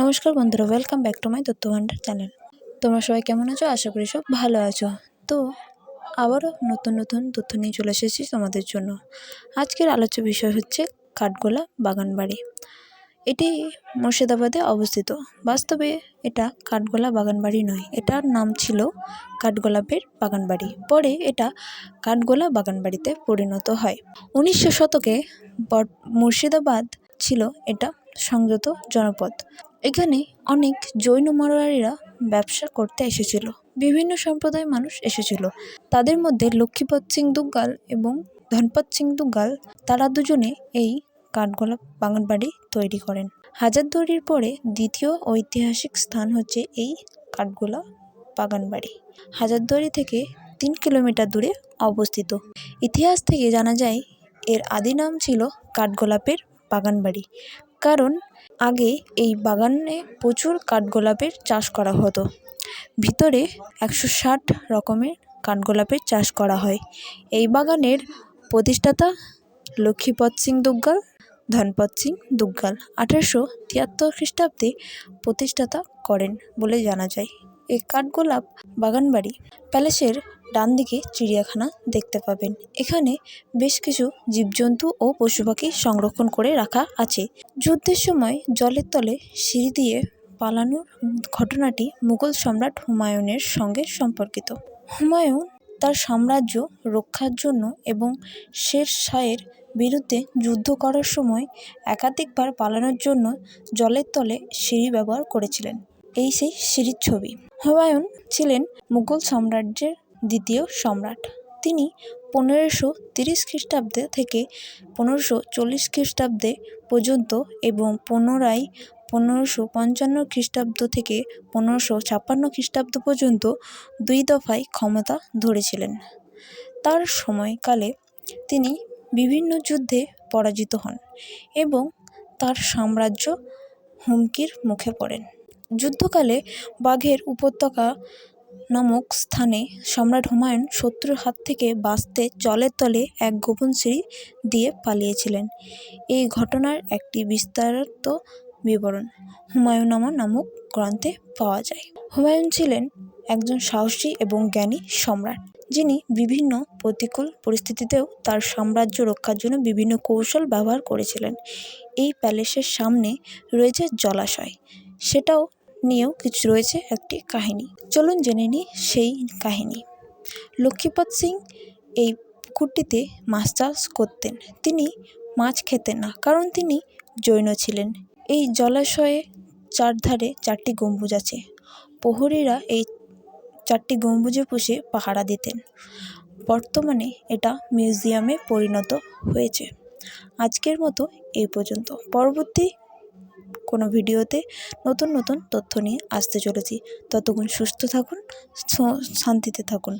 নমস্কার বন্ধুরা welcome back to মাই তথ্য ভান্ডার চ্যানেল তোমরা সবাই কেমন আছো? আশা করি সব ভালো আছো। তো, আবারও নতুন নতুন তথ্য নিয়ে চলে এসেছি তোমাদের জন্য। আজকের আলোচ্য বিষয় হচ্ছে কাঠগোলা বাগানবাড়ি। এটি মুর্শিদাবাদে অবস্থিত। বাস্তবে এটা কাঠগোলা বাগানবাড়ি নয়, এটার নাম ছিল কাঠগোলাপের বাগানবাড়ি। পরে এটা কাঠগোলা বাগানবাড়িতে পরিণত হয়। উনিশশো শতকে মুর্শিদাবাদ ছিল এটা সংযত জনপদ। এখানে অনেক জৈন মরোয়ারিরা ব্যবসা করতে এসেছিল। বিভিন্ন সম্প্রদায়ের মানুষ এসেছিল। তাদের মধ্যে লক্ষ্মীপদ সিং দুগ্গাল এবং ধনপদ সিং দুগ্গাল, তারা দুজনে এই কাঠগোলাপ বাগানবাড়ি তৈরি করেন। হাজারদুয়ারির পরে দ্বিতীয় ঐতিহাসিক স্থান হচ্ছে এই কাঠগোলা বাগানবাড়ি হাজারদুয়ারি থেকে তিন কিলোমিটার দূরে অবস্থিত। ইতিহাস থেকে জানা যায়, এর আদি নাম ছিল কাঠগোলাপের বাগানবাড়ি কারণ আগে এই বাগানে প্রচুর কাঠগোলাপের চাষ করা হতো। ভিতরে একশো ষাট রকমের কাঠগোলাপের চাষ করা হয়। এই বাগানের প্রতিষ্ঠাতা লক্ষ্মীপদ সিং দুগ্গাল, ধনপদ সিং দুগ্গাল আঠেরোশো তিয়াত্তর খ্রিস্টাব্দে প্রতিষ্ঠাতা করেন বলে জানা যায়। এই কাঠগোলাপ বাগানবাড়ি প্যালেসের ডান দিকে চিড়িয়াখানা দেখতে পাবেন। এখানে বেশ কিছু জীবজন্তু ও পশু পাখি সংরক্ষণ করে রাখা আছে। যুদ্ধের সময় জলের তলে সিঁড়ি দিয়ে পালানোর ঘটনাটি মুঘল সম্রাট হুমায়ুনের সঙ্গে সম্পর্কিত। হুমায়ুন তার সাম্রাজ্য রক্ষার জন্য এবং শের শাহের বিরুদ্ধে যুদ্ধ করার সময় একাধিকবার পালানোর জন্য জলের তলে সিঁড়ি ব্যবহার করেছিলেন। এই সেই সিঁড়ির ছবি। হুমায়ুন ছিলেন মুঘল সাম্রাজ্যের দ্বিতীয় সম্রাট। তিনি পনেরোশো তিরিশ খ্রিস্টাব্দে থেকে পনেরোশো চল্লিশ খ্রিস্টাব্দে পর্যন্ত এবং পুনরায় পনেরোশো পঞ্চান্ন খ্রিস্টাব্দ থেকে পনেরোশো ছাপ্পান্ন খ্রিস্টাব্দ পর্যন্ত দুই দফায় ক্ষমতা ধরেছিলেন। তার সময়কালে তিনি বিভিন্ন যুদ্ধে পরাজিত হন এবং তার সাম্রাজ্য হুমকির মুখে পড়েন। যুদ্ধকালে বাঘের উপত্যকা নামক স্থানে সম্রাট হুমায়ুন শত্রুর হাত থেকে বাঁচতে জলের তলে এক গোপন সিঁড়ি দিয়ে পালিয়েছিলেন। এই ঘটনার একটি বিস্তারিত বিবরণ হুমায়ুনামা নামক গ্রন্থে পাওয়া যায়। হুমায়ুন ছিলেন একজন সাহসী এবং জ্ঞানী সম্রাট, যিনি বিভিন্ন প্রতিকূল পরিস্থিতিতেও তার সাম্রাজ্য রক্ষার জন্য বিভিন্ন কৌশল ব্যবহার করেছিলেন। এই প্যালেসের সামনে রয়েছে জলাশয়, সেটাও নিয়েও কিছু রয়েছে একটি কাহিনী। চলুন জেনে নিই সেই কাহিনী। লক্ষ্মীপদ সিং এই পুকুরটিতে মাছ চাষ করতেন। তিনি মাছ খেতেন না, কারণ তিনি জৈন ছিলেন। এই জলাশয়ে চারধারে চারটি গম্বুজ আছে। প্রহরীরা এই চারটি গম্বুজে পুষে পাহারা দিতেন। বর্তমানে এটা মিউজিয়ামে পরিণত হয়েছে। আজকের মতো এই পর্যন্ত। পরবর্তী কোনো ভিডিওতে নতুন নতুন তথ্য নিয়ে আসতে চলেছি। ততক্ষণ সুস্থ থাকুন শান্তিতে থাকুন।